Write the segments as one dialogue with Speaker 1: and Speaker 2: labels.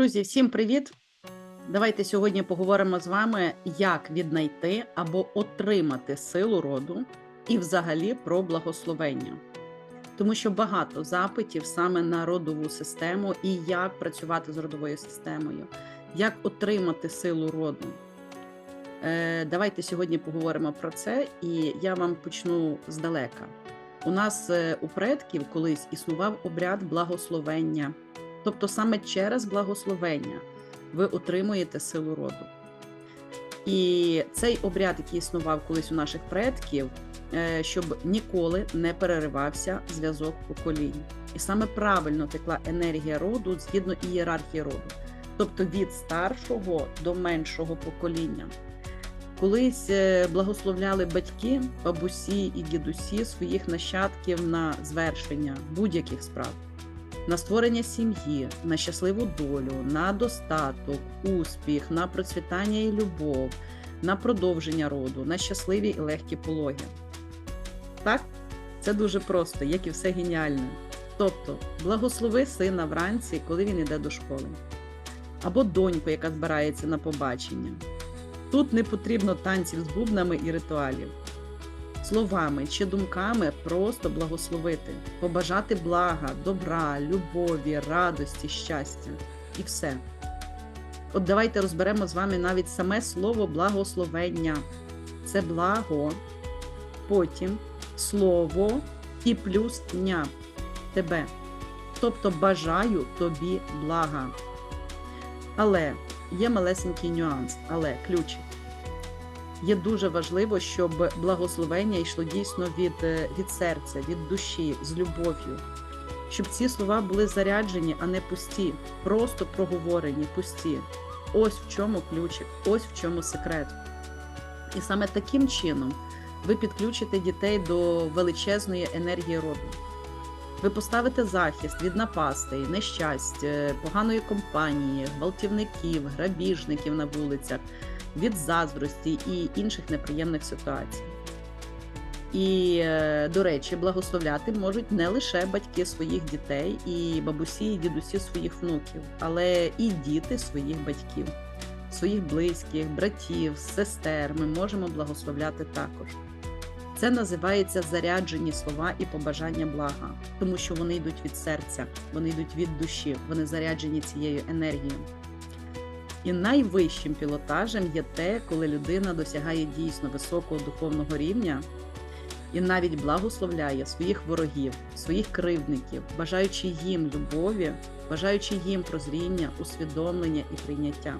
Speaker 1: Друзі, всім привіт! Давайте сьогодні поговоримо з вами, як віднайти або отримати силу роду і взагалі про благословення. Тому що багато запитів саме на родову систему і як працювати з родовою системою, як отримати силу роду. Е, Давайте сьогодні поговоримо про це, і я вам почну здалека. У нас е, у предків колись існував обряд благословення. Тобто саме через благословення ви отримуєте силу роду. І цей обряд, який існував колись у наших предків, е, щоб ніколи не переривався зв'язок поколінь. І саме правильно текла енергія роду згідно ієрархії роду, тобто від старшого до меншого покоління. Колись е, благословляли батьки, бабусі і дідусі своїх нащадків на звершення будь-яких справ на створення сім'ї, на щасливу долю, на достаток, успіх, на процвітання і любов, на продовження роду, на щасливі і легкі пологи. Так, це дуже просто, як і все геніальне. Тобто, благослови сина вранці, коли він іде до школи, або доньку, яка збирається на побачення. Тут не потрібно танців з бубнами і ритуалів словами чи думками просто благословити, побажати блага, добра, любові, радості, щастя і все. От давайте розберемо з вами навіть саме слово благословення. Це благо, потім слово і плюс ня тебе. Тобто бажаю тобі блага. Але є малесенький нюанс, але ключик є дуже важливо, щоб благословення йшло дійсно від, е, від серця, від душі, з любов'ю. Щоб ці слова були заряджені, а не пусті, просто проговорені, пусті. Ось в чому ключик, ось в чому секрет. І саме таким чином ви підключите дітей до величезної енергії роду. Ви поставите захист від напастей, нещасть, е, поганої компанії, гвалтівників, грабіжників на вулицях від заздрості і інших неприємних ситуацій. І, е, до речі, благословляти можуть не лише батьки своїх дітей, і бабусі, і дідусі своїх внуків, але і діти своїх батьків, своїх близьких, братів, сестер. Ми можемо благословляти також. Це називається заряджені слова і побажання блага, тому що вони йдуть від серця, вони йдуть від душі, вони заряджені цією енергією. І найвищим пілотажем є те, коли людина досягає дійсно високого духовного рівня і навіть благословляє своїх ворогів, своїх кривдників, бажаючи їм любові, бажаючи їм прозріння, усвідомлення і прийняття.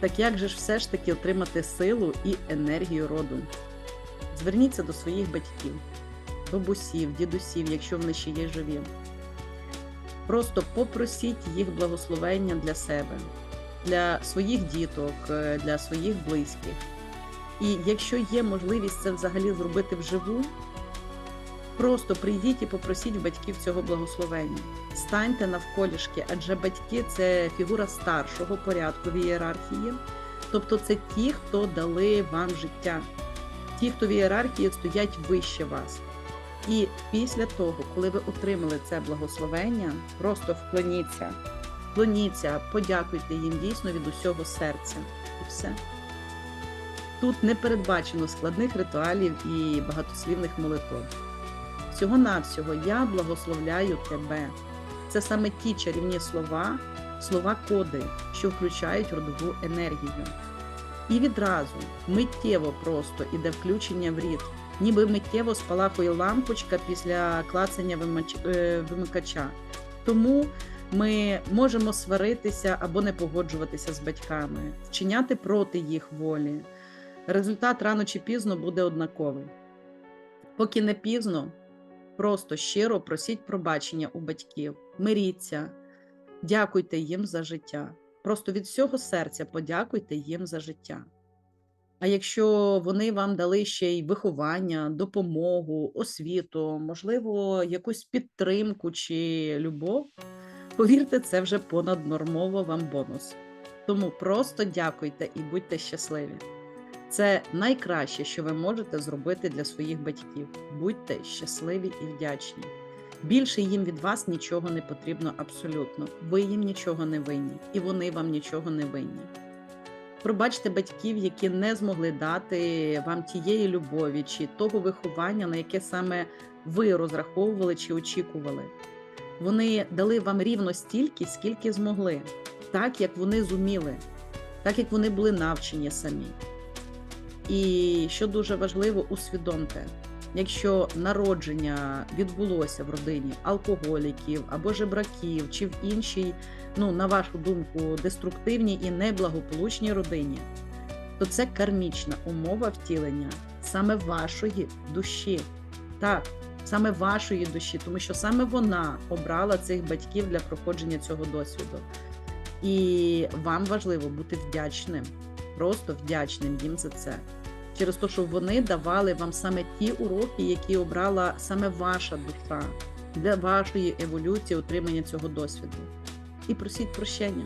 Speaker 1: Так як же ж все ж таки отримати силу і енергію роду? Зверніться до своїх батьків, бабусів, дідусів, якщо вони ще є живі. Просто попросіть їх благословення для себе, для своїх діток, е, для своїх близьких. І якщо є можливість це взагалі зробити вживу, просто прийдіть і попросіть батьків цього благословення. Станьте навколішки, адже батьки це фігура старшого порядку в ієрархії, тобто це ті, хто дали вам життя, ті, хто в ієрархії стоять вище вас. І після того, коли ви отримали це благословення, просто вклоніться, вклоніться, подякуйте їм дійсно від усього серця. І все. Тут не передбачено складних ритуалів і багатослівних молитв. Всього-навсього я благословляю тебе. Це саме ті чарівні слова, слова-коди, що включають родову енергію. І відразу миттєво просто іде включення в рід ніби миттєво спалахує лампочка після клацання е, вимикача. Тому ми можемо сваритися або не погоджуватися з батьками, вчиняти проти їх волі. Результат рано чи пізно буде однаковий. Поки не пізно, просто щиро просіть пробачення у батьків, миріться, дякуйте їм за життя. Просто від всього серця подякуйте їм за життя. А якщо вони вам дали ще й виховання, допомогу, освіту, можливо, якусь підтримку чи любов, повірте, це вже понаднормово вам бонус. Тому просто дякуйте і будьте щасливі. Це найкраще, що ви можете зробити для своїх батьків. Будьте щасливі і вдячні. Більше їм від вас нічого не потрібно абсолютно. Ви їм нічого не винні, і вони вам нічого не винні. Пробачте батьків, які не змогли дати вам тієї любові чи того виховання, на яке саме ви розраховували чи очікували. Вони дали вам рівно стільки, скільки змогли, так як вони зуміли, так як вони були навчені самі. І що дуже важливо, усвідомте, якщо народження відбулося в родині алкоголіків або жебраків, чи в іншій, ну на вашу думку, деструктивній і неблагополучній родині, то це кармічна умова втілення саме вашої душі. Так, саме вашої душі, тому що саме вона обрала цих батьків для проходження цього досвіду. І вам важливо бути вдячним, просто вдячним їм за це. Через те, що вони давали вам саме ті уроки, які обрала саме ваша душа для вашої еволюції, отримання цього досвіду. І просіть прощення,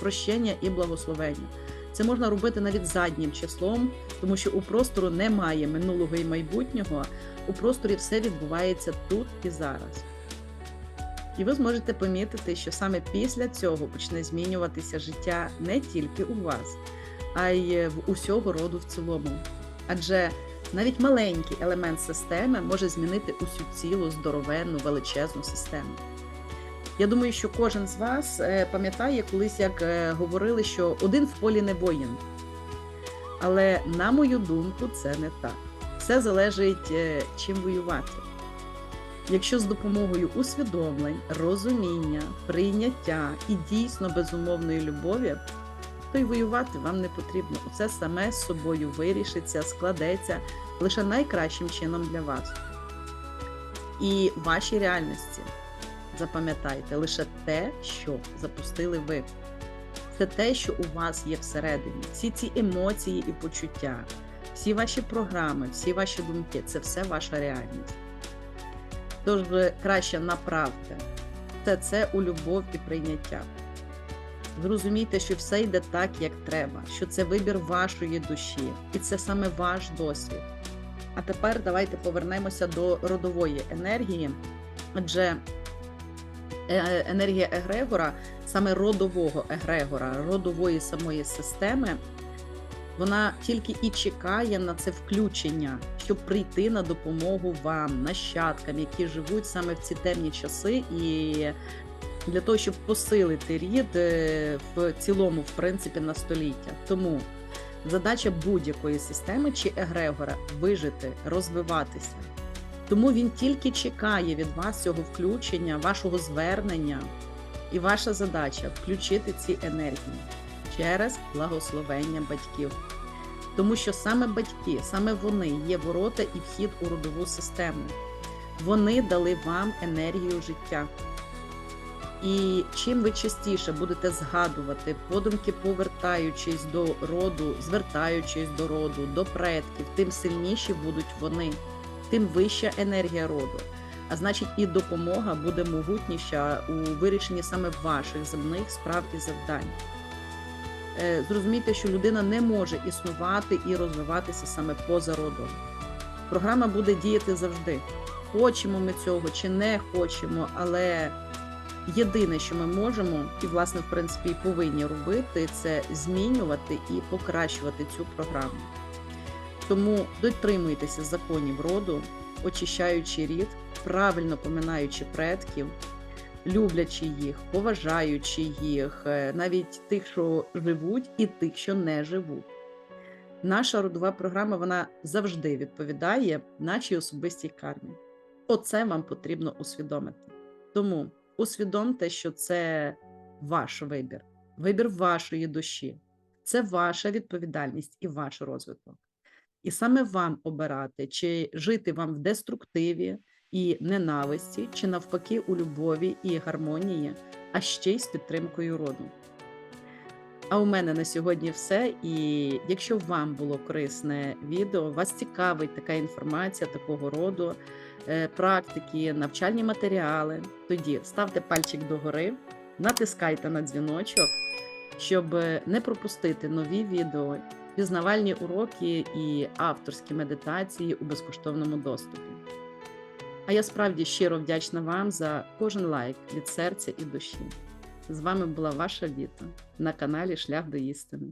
Speaker 1: прощення і благословення. Це можна робити навіть заднім числом, тому що у простору немає минулого і майбутнього, у просторі все відбувається тут і зараз. І ви зможете помітити, що саме після цього почне змінюватися життя не тільки у вас, а й в усього роду в цілому. Адже навіть маленький елемент системи може змінити усю цілу здоровенну величезну систему. Я думаю, що кожен з вас е, пам'ятає колись, як е, говорили, що один в полі не воїн. Але, на мою думку, це не так. Все залежить, е, чим воювати. Якщо з допомогою усвідомлень, розуміння, прийняття і дійсно безумовної любові, то й воювати вам не потрібно. Усе саме з собою вирішиться, складеться лише найкращим чином для вас. І в вашій реальності запам'ятайте лише те, що запустили ви. Це те, що у вас є всередині. Всі ці емоції і почуття, всі ваші програми, всі ваші думки це все ваша реальність. Тож краще направте все це у любов і прийняття. Зрозумійте, що все йде так, як треба, що це вибір вашої душі, і це саме ваш досвід. А тепер давайте повернемося до родової енергії, адже е, енергія Егрегора, саме родового Егрегора, родової самої системи, вона тільки і чекає на це включення, щоб прийти на допомогу вам, нащадкам, які живуть саме в ці темні часи, і для того, щоб посилити рід е, в цілому, в принципі, на століття. Тому задача будь-якої системи чи егрегора вижити, розвиватися. Тому він тільки чекає від вас цього включення, вашого звернення, і ваша задача включити ці енергії через благословення батьків. Тому що саме батьки, саме вони є ворота і вхід у родову систему. Вони дали вам енергію життя. І чим ви частіше будете згадувати, подумки повертаючись до роду, звертаючись до роду, до предків, тим сильніші будуть вони, тим вища енергія роду. А значить, і допомога буде могутніша у вирішенні саме ваших земних справ і завдань. Е, зрозумійте, що людина не може існувати і розвиватися саме поза родом. Програма буде діяти завжди. Хочемо ми цього чи не хочемо, але єдине, що ми можемо, і, власне, в принципі, і повинні робити, це змінювати і покращувати цю програму. Тому дотримуйтеся законів роду, очищаючи рід, правильно поминаючи предків люблячи їх, поважаючи їх, е, навіть тих, що живуть, і тих, що не живуть. Наша родова програма вона завжди відповідає нашій особистій кармі. Оце вам потрібно усвідомити. Тому усвідомте, що це ваш вибір, вибір вашої душі, це ваша відповідальність і ваш розвиток. І саме вам обирати, чи жити вам в деструктиві, і ненависті, чи навпаки у любові і гармонії, а ще й з підтримкою роду. А у мене на сьогодні все. І якщо вам було корисне відео, вас цікавить така інформація такого роду, практики, навчальні матеріали, тоді ставте пальчик догори, натискайте на дзвіночок, щоб не пропустити нові відео, пізнавальні уроки і авторські медитації у безкоштовному доступі. А я справді щиро вдячна вам за кожен лайк від серця і душі. З вами була ваша Віта на каналі Шлях до істини.